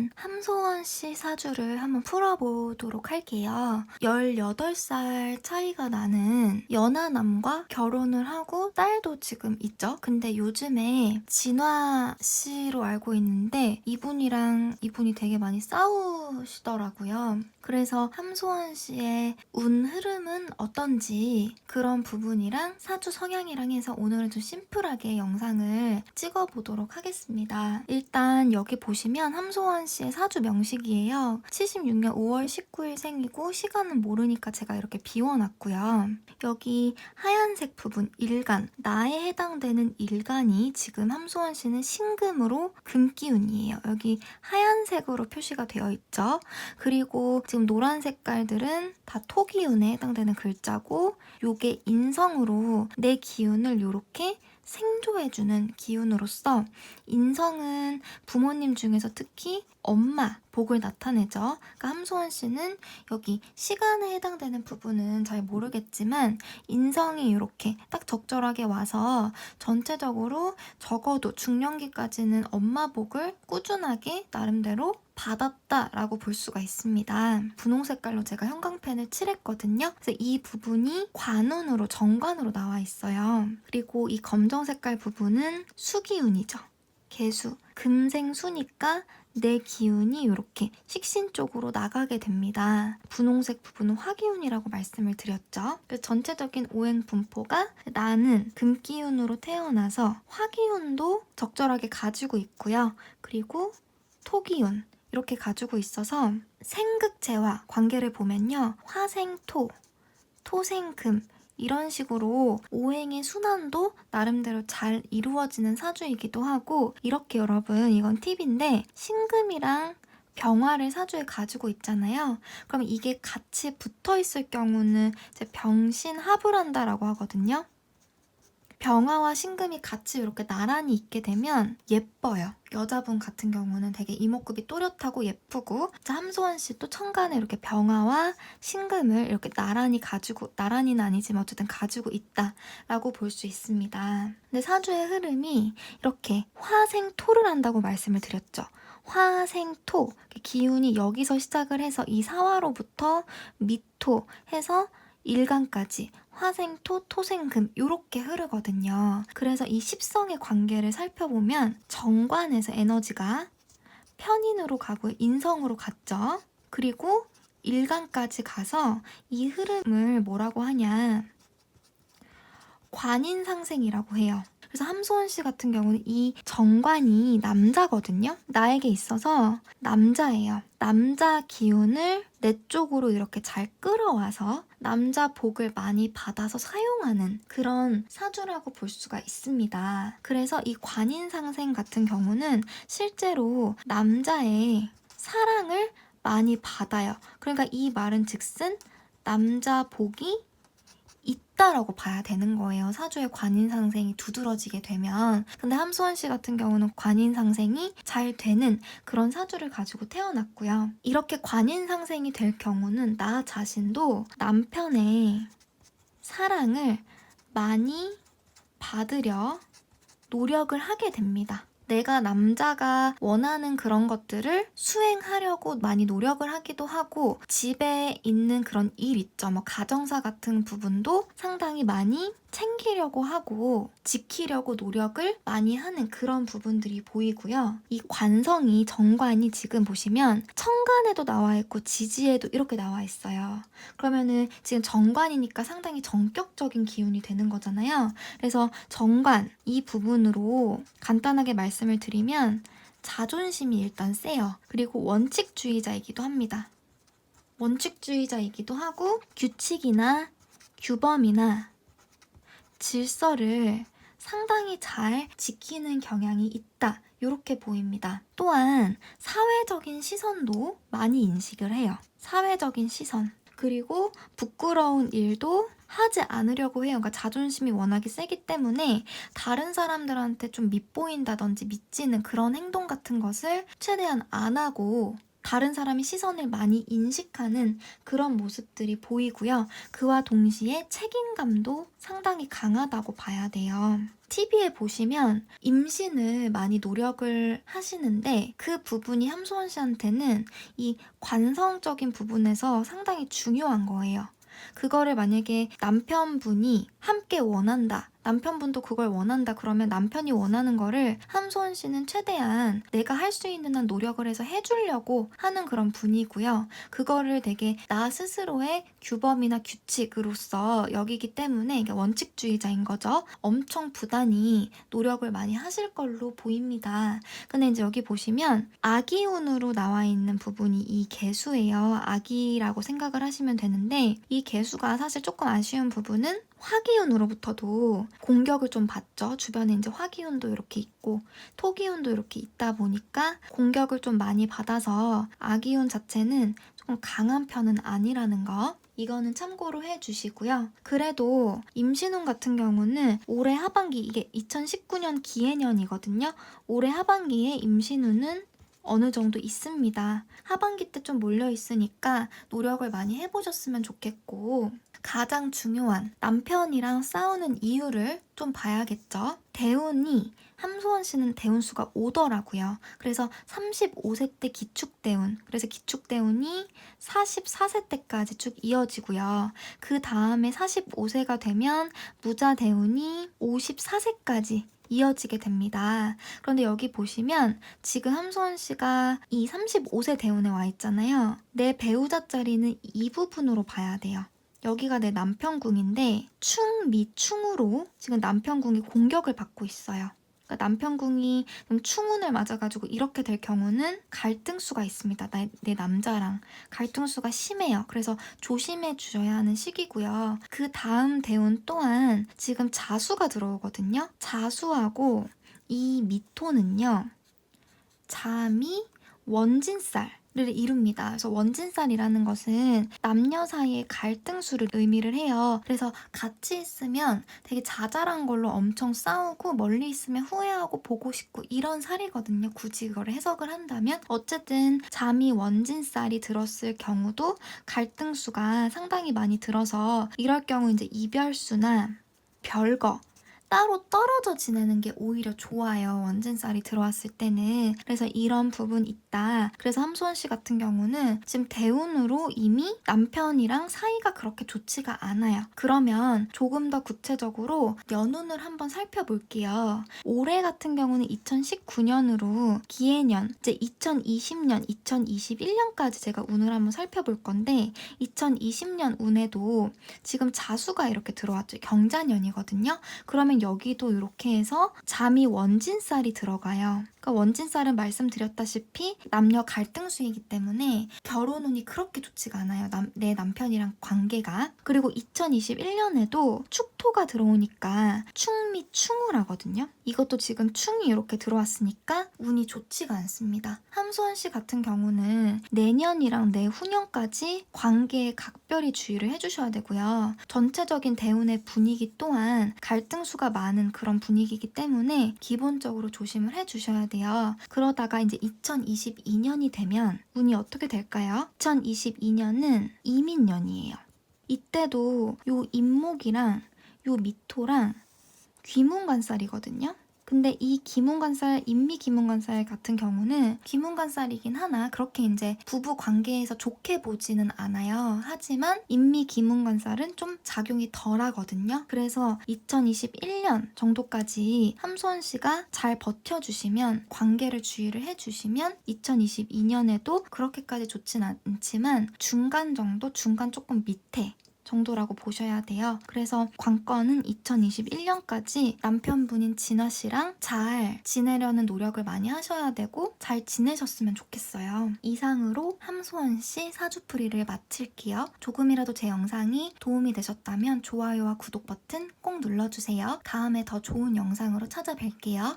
오늘은 함소원 씨 사주를 한번 풀어보도록 할게요. 18살 차이가 나는 연하남과 결혼을 하고 딸도 지금 있죠. 근데 요즘에 진화 씨로 알고 있는데 이분이랑 이분이 되게 많이 싸우시더라고요. 그래서 함소원 씨의 운 흐름은 어떤지 그런 부분이랑 사주 성향이랑 해서 오늘은 좀 심플하게 영상을 찍어보도록 하겠습니다. 일단 여기 보시면 함소원 씨의 사주 명 식이에요. 76년 5월 19일 생이고 시간은 모르니까 제가 이렇게 비워놨고요. 여기 하얀색 부분 일간 나에 해당되는 일간이 지금 함소원 씨는 신금으로 금기운이에요. 여기 하얀색으로 표시가 되어 있죠. 그리고 지금 노란 색깔들은 다 토기운에 해당되는 글자고 요게 인성으로 내 기운을 이렇게 생조해주는 기운으로서 인성은 부모님 중에서 특히 엄마 복을 나타내죠. 그러니까 함소원 씨는 여기 시간에 해당되는 부분은 잘 모르겠지만 인성이 이렇게 딱 적절하게 와서 전체적으로 적어도 중년기까지는 엄마 복을 꾸준하게 나름대로 받았다라고 볼 수가 있습니다. 분홍 색깔로 제가 형광펜을 칠했거든요. 그래서 이 부분이 관운으로 정관으로 나와 있어요. 그리고 이 검정 색깔 부분은 수기운이죠. 개수. 금생수니까 내 기운이 이렇게 식신 쪽으로 나가게 됩니다. 분홍색 부분은 화기운이라고 말씀을 드렸죠. 전체적인 오행 분포가 나는 금기운으로 태어나서 화기운도 적절하게 가지고 있고요. 그리고 토기운 이렇게 가지고 있어서 생극제와 관계를 보면요. 화생토, 토생금 이런 식으로 오행의 순환도 나름대로 잘 이루어지는 사주이기도 하고 이렇게 여러분 이건 팁인데 신금이랑 병화를 사주에 가지고 있잖아요. 그럼 이게 같이 붙어 있을 경우는 병신합을 한다라고 하거든요. 병화와 신금이 같이 이렇게 나란히 있게 되면 예뻐요. 여자분 같은 경우는 되게 이목구비 또렷하고 예쁘고 자, 함소원 씨도 천간에 이렇게 병화와 신금을 이렇게 나란히 가지고 나란히는 아니지만 어쨌든 가지고 있다라고 볼 수 있습니다. 근데 사주의 흐름이 이렇게 화생토를 한다고 말씀을 드렸죠. 화생토 기운이 여기서 시작을 해서 이 사화로부터 미토 해서 일간까지 화생 토, 토생 금 이렇게 흐르거든요. 그래서 이 십성의 관계를 살펴보면 정관에서 에너지가 편인으로 가고 인성으로 갔죠. 그리고 일간까지 가서 이 흐름을 뭐라고 하냐? 관인상생이라고 해요. 그래서 함소원 씨 같은 경우는 이 정관이 남자거든요. 나에게 있어서 남자예요. 남자 기운을 내 쪽으로 이렇게 잘 끌어와서 남자 복을 많이 받아서 사용하는 그런 사주라고 볼 수가 있습니다. 그래서 이 관인상생 같은 경우는 실제로 남자의 사랑을 많이 받아요. 그러니까 이 말은 즉슨 남자 복이 있다라고 봐야 되는 거예요. 사주의 관인상생이 두드러지게 되면. 근데 함수원 씨 같은 경우는 관인상생이 잘 되는 그런 사주를 가지고 태어났고요. 이렇게 관인상생이 될 경우는 나 자신도 남편의 사랑을 많이 받으려 노력을 하게 됩니다. 내가 남자가 원하는 그런 것들을 수행하려고 많이 노력을 하기도 하고 집에 있는 그런 일 있죠. 뭐 가정사 같은 부분도 상당히 많이 챙기려고 하고 지키려고 노력을 많이 하는 그런 부분들이 보이고요. 이 관성이 정관이 지금 보시면 천간에도 나와 있고 지지에도 이렇게 나와 있어요. 그러면은 지금 정관이니까 상당히 정격적인 기운이 되는 거잖아요. 그래서 정관 이 부분으로 간단하게 말씀을 드리면 자존심이 일단 세요. 그리고 원칙주의자이기도 합니다. 원칙주의자이기도 하고 규칙이나 규범이나 질서를 상당히 잘 지키는 경향이 있다. 이렇게 보입니다. 또한 사회적인 시선도 많이 인식을 해요. 사회적인 시선. 그리고 부끄러운 일도 하지 않으려고 해요. 그러니까 자존심이 워낙에 세기 때문에 다른 사람들한테 좀 밉보인다든지 미치는 그런 행동 같은 것을 최대한 안 하고 다른 사람의 시선을 많이 인식하는 그런 모습들이 보이고요. 그와 동시에 책임감도 상당히 강하다고 봐야 돼요. TV에 보시면 임신을 많이 노력을 하시는데 그 부분이 함소원 씨한테는 이 관성적인 부분에서 상당히 중요한 거예요. 그거를 만약에 남편분이 함께 원한다. 남편분도 그걸 원한다 그러면 남편이 원하는 거를 함소원 씨는 최대한 내가 할 수 있는 한 노력을 해서 해주려고 하는 그런 분이고요. 그거를 되게 나 스스로의 규범이나 규칙으로서 여기기 때문에 원칙주의자인 거죠. 엄청 부단히 노력을 많이 하실 걸로 보입니다. 근데 이제 여기 보시면 아기운으로 나와 있는 부분이 이 개수예요. 아기라고 생각을 하시면 되는데 이 개수가 사실 조금 아쉬운 부분은 화기운으로부터도 공격을 좀 받죠. 주변에 이제 화기운도 이렇게 있고 토기운도 이렇게 있다 보니까 공격을 좀 많이 받아서 아기운 자체는 조금 강한 편은 아니라는 거. 이거는 참고로 해주시고요. 그래도 임신운 같은 경우는 올해 하반기 이게 2019년 기해년이거든요. 올해 하반기에 임신운은 어느 정도 있습니다. 하반기 때 좀 몰려 있으니까 노력을 많이 해보셨으면 좋겠고 가장 중요한 남편이랑 싸우는 이유를 좀 봐야겠죠. 대운이 함소원 씨는 대운수가 오더라고요. 그래서 35세 때 기축대운, 그래서 기축대운이 44세 때까지 쭉 이어지고요. 그 다음에 45세가 되면 무자대운이 54세까지 이어지게 됩니다. 그런데 여기 보시면 지금 함소원 씨가 이 35세 대운에 와 있잖아요. 내 배우자 자리는 이 부분으로 봐야 돼요. 여기가 내 남편궁인데 충미 충으로 지금 남편궁이 공격을 받고 있어요. 그러니까 남편궁이 좀 충운을 맞아가지고 이렇게 될 경우는 갈등수가 있습니다. 내, 내 남자랑 갈등수가 심해요. 그래서 조심해 주셔야 하는 시기고요. 그 다음 대운 또한 지금 자수가 들어오거든요. 자수하고 이 미토는요. 잠이 원진살 를 이룹니다. 그래서 원진살이라는 것은 남녀 사이의 갈등수를 의미를 해요. 그래서 같이 있으면 되게 자잘한 걸로 엄청 싸우고 멀리 있으면 후회하고 보고 싶고 이런 살이거든요. 굳이 그걸 해석을 한다면 어쨌든 잠이 원진살이 들었을 경우도 갈등수가 상당히 많이 들어서 이럴 경우 이제 이별수나 별거 따로 떨어져 지내는 게 오히려 좋아요. 원진살이 들어왔을 때는. 그래서 이런 부분 있다. 그래서 함소원 씨 같은 경우는 지금 대운으로 이미 남편이랑 사이가 그렇게 좋지가 않아요. 그러면 조금 더 구체적으로 연운을 한번 살펴볼게요. 올해 같은 경우는 2019년으로 기해년, 이제 2020년, 2021년까지 제가 운을 한번 살펴볼 건데 2020년 운에도 지금 자수가 이렇게 들어왔죠. 경자년이거든요. 그러면 여기도 이렇게 해서 잠이 원진살이 들어가요. 그러니까 원진살은 말씀드렸다시피 남녀 갈등수이기 때문에 결혼 운이 그렇게 좋지가 않아요. 남, 내 남편이랑 관계가. 그리고 2021년에도 축토가 들어오니까 충미 충을 하거든요. 이것도 지금 충이 이렇게 들어왔으니까 운이 좋지가 않습니다. 함소원 씨 같은 경우는 내년이랑 내후년까지 관계에 각별히 주의를 해주셔야 되고요. 전체적인 대운의 분위기 또한 갈등수가 많은 그런 분위기이기 때문에 기본적으로 조심을 해주셔야 돼요. 그러다가 이제 2022년이 되면 운이 어떻게 될까요? 2022년은 이민년이에요. 이때도 요 임목이랑 요 미토랑 귀문관살이거든요. 근데 이 기문관살, 인미 기문관살 같은 경우는 기문관살이긴 하나 그렇게 이제 부부 관계에서 좋게 보지는 않아요. 하지만 인미 기문관살은 좀 작용이 덜 하거든요. 그래서 2021년 정도까지 함소원 씨가 잘 버텨주시면 관계를 주의를 해주시면 2022년에도 그렇게까지 좋진 않지만 중간 정도, 중간 조금 밑에 정도라고 보셔야 돼요. 그래서 관건은 2021년까지 남편분인 진아 씨랑 잘 지내려는 노력을 많이 하셔야 되고 잘 지내셨으면 좋겠어요. 이상으로 함소원 씨 사주풀이를 마칠게요. 조금이라도 제 영상이 도움이 되셨다면 좋아요와 구독 버튼 꼭 눌러주세요. 다음에 더 좋은 영상으로 찾아뵐게요.